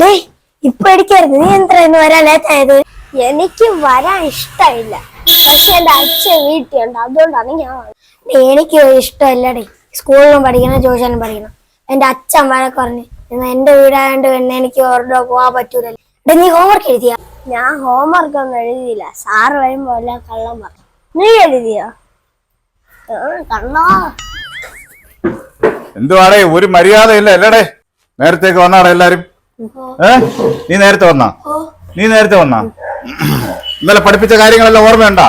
Day ഇപ്പൊ അടിക്കായിരുന്നു നീ എന്താ ഇന്ന് വരാൻ ലേറ്റായത്? എനിക്ക് വരാൻ ഇഷ്ടമില്ല പക്ഷെ എന്റെ അച്ഛൻ വീട്ടിലുണ്ട്. അതുകൊണ്ടാണ് ഞാൻ എനിക്ക് ഇഷ്ടമല്ലടേ. സ്കൂളിലും പഠിക്കണം ട്യൂഷനും പഠിക്കണം. എന്റെ അച്ഛൻ വരെ പറഞ്ഞു എന്നാ എന്റെ വീടായോണ്ട് പിന്നെ എനിക്ക് ഓർഡർ പോവാൻ പറ്റൂലല്ലോ. നീ ഹോംവർക്ക് എഴുതിയ? ഞാൻ ഹോംവർക്ക് ഒന്നും എഴുതിയില്ല. സാറ് വരുമ്പോ എല്ലാം കള്ളം പറഞ്ഞു നീ എഴുതിയോ? കള്ളോ. എന്തുവാടേ ഒരു മര്യാദയില്ല. അല്ലടേ നേരത്തേക്ക് വന്നാടാ എല്ലാരും? ഏ? നീ നേരത്തെ വന്നാ? നീ നേരത്തെ വന്നാ? ഇന്നലെ പഠിപ്പിച്ച കാര്യങ്ങളെല്ലാം ഓർമ്മയുണ്ടാ?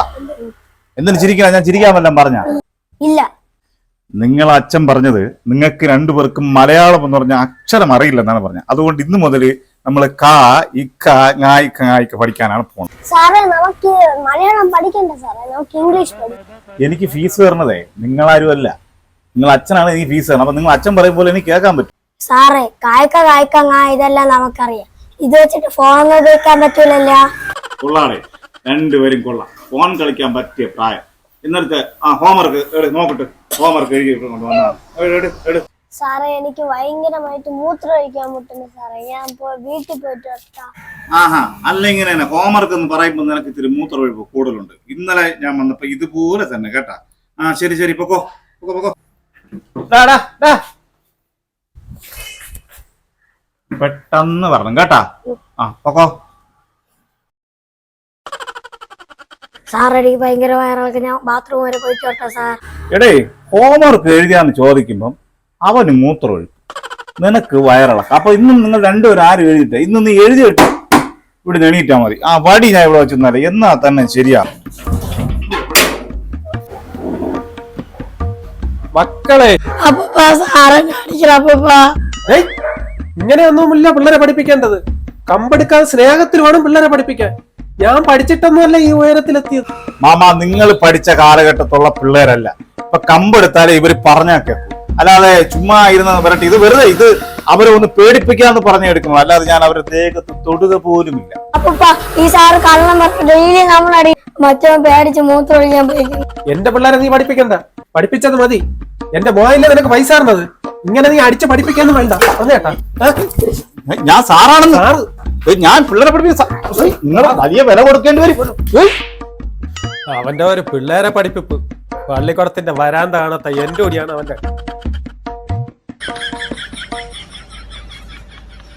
എന്തിനു ചിരിക്കണം? ഞാൻ ചിരിക്കാൻ വല്ലതും പറഞ്ഞ? ഇല്ല. നിങ്ങൾ അച്ഛൻ പറഞ്ഞത് നിങ്ങൾക്ക് രണ്ടുപേർക്കും മലയാളം എന്ന് പറഞ്ഞ അക്ഷരം അറിയില്ല എന്നാണ് പറഞ്ഞത്. അതുകൊണ്ട് ഇന്ന് മുതൽ നമ്മൾ കാ ഇക്ക ഞായിക്ക ഞായിക്ക പഠിക്കാനാണ് പോകുന്നത് സാറേ നമുക്ക് മലയാളം പഠിക്കണ്ട സാറേ. നമുക്ക് ഇംഗ്ലീഷ് എനിക്ക് ഫീസ് തരണതേ. നിങ്ങളാരും അല്ല. നിങ്ങൾ അച്ഛനാണ് എനിക്ക് ഫീസ് തരണം അപ്പൊ നിങ്ങൾ അച്ഛൻ പറയും പോലെ എനിക്ക് കേൾക്കാൻ പറ്റും. സാറേ കായ്ക്ക കായ്ക്ക ങാ ഇതെല്ലാം നമുക്കറിയാം. ഇത് വെച്ചിട്ട് ഫോൺ ഉപയോഗിക്കാൻ പറ്റൂലല്ലേ? രണ്ടുപേരും കൊള്ളാം. ഫോൺ കളിക്കാൻ പറ്റിയ പ്രായം. ഇന്നലത്തെ ആ ഹോംവർക്ക് നോക്കട്ടെ. ഹോംവർക്ക് എഴുതി സാറേ എനിക്ക് ഭയങ്കരമായിട്ട് മൂത്രം ഒഴിക്കാൻ മുട്ടുന്നു സാറേ. ഞാൻ വീട്ടിൽ പോയിട്ട് ആഹാ അല്ല ഇങ്ങനെ തന്നെ ഹോംവർക്ക് എന്ന് പറയുമ്പോൾ നിനക്ക് ഇത്തിരി മൂത്രമൊഴിപ്പ് കൂടുതലുണ്ട്. ഇന്നലെ ഞാൻ വന്നപ്പോ ഇതുപോലെ തന്നെ കേട്ടാ. ആ ശരി ശരി പൊക്കോ പൊക്കോ പൊക്കോ. ഡാ, ഡാ, ഡാ. പെട്ടെന്ന് പറഞ്ഞു. കേട്ടാ? ആ പൊക്കോ. സാർ എനിക്ക് ഭയങ്കര വയറിളക്കം. ഞാൻ ബാത്റൂം വരെ പോയിട്ട് വരട്ടെ സാർ. എടേ ഹോംവർക്ക് എഴുതിയാന്ന് ചോദിക്കുമ്പം അവന് മൂത്രമൊഴിക്കും. നിനക്ക് വയറിളക്കം. അപ്പൊ ഇന്നും നിങ്ങൾ രണ്ടുപേരും ആരും എഴുതിട്ടെ ഇന്ന് നീ എഴുതിയിട്ട് ഇവിടെ എണീറ്റാ മതി. ആ വടി ഞാൻ ഇവിടെ വെച്ചെന്നാലേ എന്നാ തന്നെ ശരിയാ. മക്കളെ. അപ്പൂപ്പ സാറേ കാണിക്കണം ഏയ് ഇങ്ങനെയൊന്നുമില്ല പിള്ളേരെ പഠിപ്പിക്കേണ്ടത്. കമ്പെടുക്കാതെ സ്നേഹത്തിൽ വേണം പിള്ളേരെ പഠിപ്പിക്കാൻ. ഞാൻ പഠിച്ചിട്ടൊന്നുമല്ല ഈ ഉയരത്തിലെത്തിയത്. മാമ നിങ്ങൾ പഠിച്ച കാലഘട്ടത്തുള്ള പിള്ളേരല്ല. ഇപ്പൊ കമ്പെടുത്താലേ ഇവർ പറഞ്ഞാ കേൾക്കും. അല്ലാതെ ചുമ്മാ ഇരുന്ന് പറഞ്ഞിട്ട് ഇത് വെറുതെ ഇത് അവരെ ഒന്ന് പേടിപ്പിക്കാന്ന് പറഞ്ഞെടുക്കണം അല്ലാതെ ഞാൻ അവരെ ദേഹത്ത് തൊടുക പോലുമില്ല. ഇല്ല ഈ സാറ് കള്ളം നമ്മളടി മറ്റോ പേടിച്ച് മൂത്രം ഒഴിക്കാൻ പോയിരിക്കുന്നു എന്റെ പിള്ളേരെ നീ പഠിപ്പിക്കണ്ട. പഠിപ്പിച്ചത് മതി. എന്റെ മോയിലെ നിനക്ക് പൈസ തരണത് ഇങ്ങനെ നീ അടിച്ച് പഠിപ്പിക്കാന്ന് വേണ്ട. അതേട്ടാ ഞാൻ സാറാണെന്ന്. സാറ്. ഞാൻ പിള്ളേരെ പഠിപ്പിച്ച നിങ്ങൾ വലിയ വില കൊടുക്കേണ്ടി വരും. അവന്റെ ഒരു പിള്ളേരെ പഠിപ്പിപ്പ്. പള്ളിക്കുടത്തിന്റെ വരാന്താണത്തെ കാണാത്ത എന്റെ കൂടിയാണ് അവന്റെ